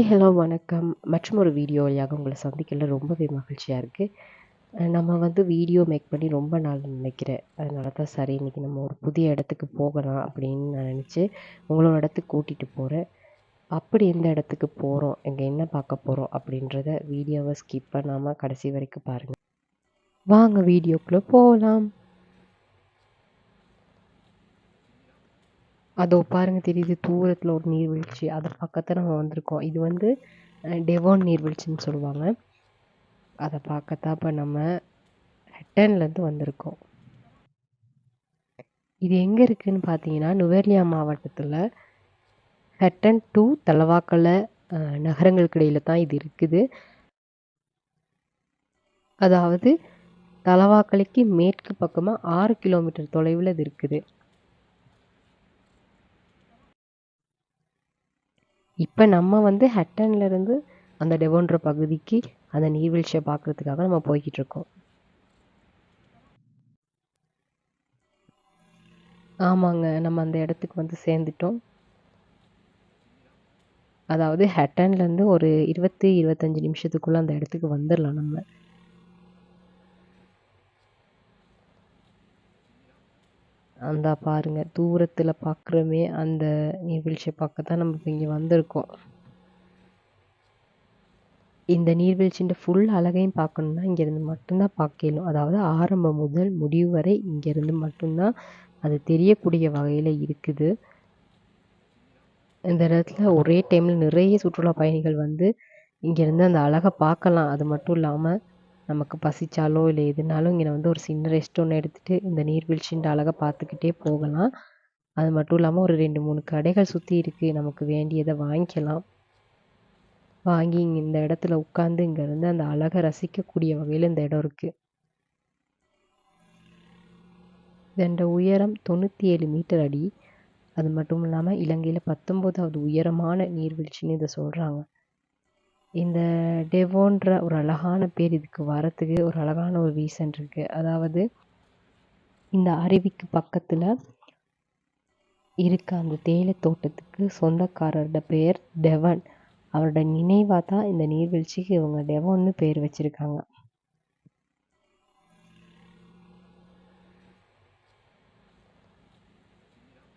Hi, hello, வணக்கம். மற்றும் ஒரு வீடியோ வழியாக உங்களை சந்திக்கல. ரொம்பவே மகிழ்ச்சியாக இருக்குது நம்ம வந்து வீடியோ மேக் பண்ணி ரொம்ப நாள் நினைக்கிறேன். அதனால தான் சரி இன்றைக்கி நம்ம ஒரு புதிய இடத்துக்கு போகலாம் அப்படின்னு நான் நினச்சி உங்களோட இடத்துக்கு கூட்டிகிட்டு போகிறேன் அப்படி எந்த இடத்துக்கு போகிறோம் இங்கே என்ன பார்க்க போகிறோம் அப்படின்றத வீடியோவை ஸ்கிப் பண்ணாமல் கடைசி வரைக்கும் பாருங்கள் வாங்க வீடியோக்குள்ளே போகலாம் அதோ பாருங்க தெரியுது தூரத்தில் ஒரு நீர்வீழ்ச்சி. அதை பக்கத்தில் நம்ம வந்திருக்கோம். இது வந்து டெவான் டெவோன் நீர்வீழ்ச்சின்னு சொல்லுவாங்க. அதை பார்க்கத்தான் இப்போ நம்ம ஹெட்டன்லேருந்து வந்திருக்கோம். இது எங்கே இருக்குதுன்னு பார்த்தீங்கன்னா, நுவேர்லியா மாவட்டத்தில் ஹெட்டன் டூ தலவாக்கலை நகரங்களுக்கிடையில் நகரங்களுக்கு தான் இது இருக்குது. அதாவது தலவாக்கலைக்கு மேற்கு பக்கமாக ஆறு கிலோமீட்டர் தொலைவில் இது இருக்குது. இப்போ நம்ம வந்து ஹட்டன்லேருந்து அந்த டெவோன்ற பகுதிக்கு அந்த நீர்வீழ்ச்சியை பார்க்கறதுக்காக நம்ம போய்கிட்டு இருக்கோம். ஆமாங்க. நம்ம அந்த இடத்துக்கு வந்து சேர்ந்துட்டோம். அதாவது ஹட்டன்லேருந்து ஒரு இருபத்தி இருபத்தஞ்சி நிமிஷத்துக்குள்ளே அந்த இடத்துக்கு வந்துடலாம் நம்ம. அந்த பாருங்க. தூரத்தில் பார்க்குறோமே அந்த நீர்வீழ்ச்சியை பார்க்க தான் நம்ம இப்ப வந்திருக்கோம். இந்த நீர்வீழ்ச்சின்ற ஃபுல் அழகையும் பார்க்கணும்னா, இங்கேருந்து மட்டும்தான் தான் அதாவது ஆரம்பம் முதல் முடிவு வரை இங்கேருந்து மட்டும்தான் அது தெரியக்கூடிய வகையில் இருக்குது. இந்த இடத்துல ஒரே டைமில் நிறைய சுற்றுலா பயணிகள் வந்து இங்கேருந்து அந்த அழகை பார்க்கலாம். அது மட்டும் இல்லாமல் நமக்கு பசிச்சாலோ, இல்லை எதுனாலும் இங்கே வந்து ஒரு சின்ன ரெஸ்ட் ஒன்று எடுத்துட்டு இந்த நீர்வீழ்ச்சின்ற அழகாக பார்த்துக்கிட்டே போகலாம். அது மட்டும் இல்லாமல் ஒரு 2, 3 கடைகள் சுற்றி இருக்கு. நமக்கு வேண்டியதை வாங்கிக்கலாம். வாங்கி இங்கே இந்த இடத்துல உட்காந்து இங்கேருந்து அந்த அழகை ரசிக்கக்கூடிய வகையில் இந்த இடம் இருக்குது இதோட உயரம் 97 மீட்டர் அடி. அது மட்டும் இல்லாமல் இலங்கையில் பத்தொம்போதாவது உயரமான நீர்வீழ்ச்சின்னு இதை சொல்கிறாங்க இந்த டெவோன்ற ஒரு அழகான பேர் இதுக்கு வரத்துக்கு ஒரு அழகான ஒரு ரீசன் இருக்குது அதாவது இந்த அருவிக்கு பக்கத்தில் இருக்க அந்த தேயிலை தோட்டத்துக்கு சொந்தக்காரரோட பெயர் டெவன். அவரோட நினைவாக தான் இந்த நீர்வீழ்ச்சிக்கு இவங்க டெவோன்னு பேர் வச்சுருக்காங்க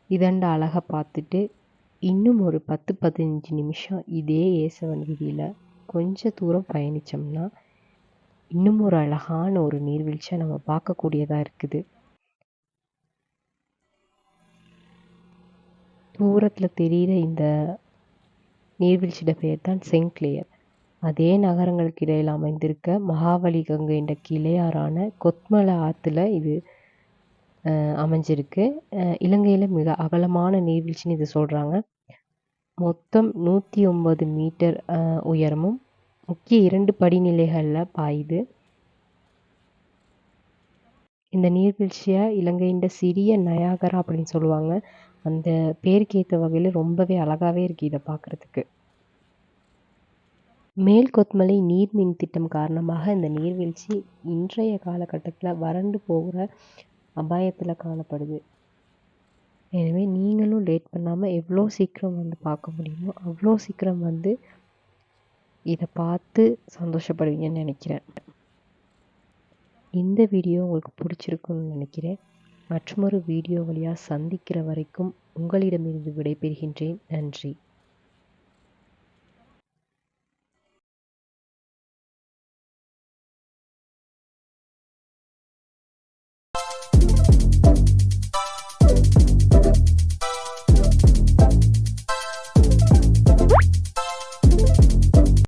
இதண்ட அழகை பார்த்துட்டு, இன்னும் ஒரு 10, 15 நிமிஷம் இதே ஏசவன் வீதியில கொஞ்ச தூரம் பயணிச்சோம்னா, இன்னும் ஒரு அழகான ஒரு நீர்வீழ்ச்சியை நம்ம பார்க்கக்கூடியதாக இருக்குது. தூரத்துல தெரியிற இந்த நீர்வீழ்ச்சியோட பெயர் தான் செயின்ட் அதே நகரங்களுக்கு இடையில் அமைந்திருக்க மகாவலி கங்கை என்ற கிளையாறான கொத்மலை ஆற்றுல இது அமைஞ்சிருக்கு. இலங்கையில் இலங்கையில மிக அகலமான நீர்வீழ்ச்சின்னு இதை சொல்றாங்க. மொத்தம் 109 மீட்டர் உயரமும், முக்கிய இரண்டு படிநிலைகளில் பாயுது. இந்த நீர்வீழ்ச்சியை இலங்கையின் சிறிய நயாகரா அப்படின்னு சொல்லுவாங்க. அந்த பேருக்கேற்ற வகையில் ரொம்பவே அழகாவே இருக்கு இதை பார்க்கறதுக்கு. மேல் கொத்மலை நீர்மின் திட்டம் காரணமாக இந்த நீர்வீழ்ச்சி இன்றைய காலகட்டத்தில் வறண்டு போகிற அபாயத்தில் காணப்படுது. எனவே நீங்களும் லேட் பண்ணாமல் எவ்வளோ சீக்கிரம் வந்து பார்க்க முடியுமோ, அவ்வளோ சீக்கிரம் வந்து இதை பார்த்து சந்தோஷப்படுவீங்கன்னு நினைக்கிறேன். இந்த வீடியோ உங்களுக்கு பிடிச்சிருக்கும்னு நினைக்கிறேன். மற்றுமொரு வீடியோ வழியாக சந்திக்கிற வரைக்கும் உங்களிடமிருந்து விடைபெறுகின்றேன். நன்றி.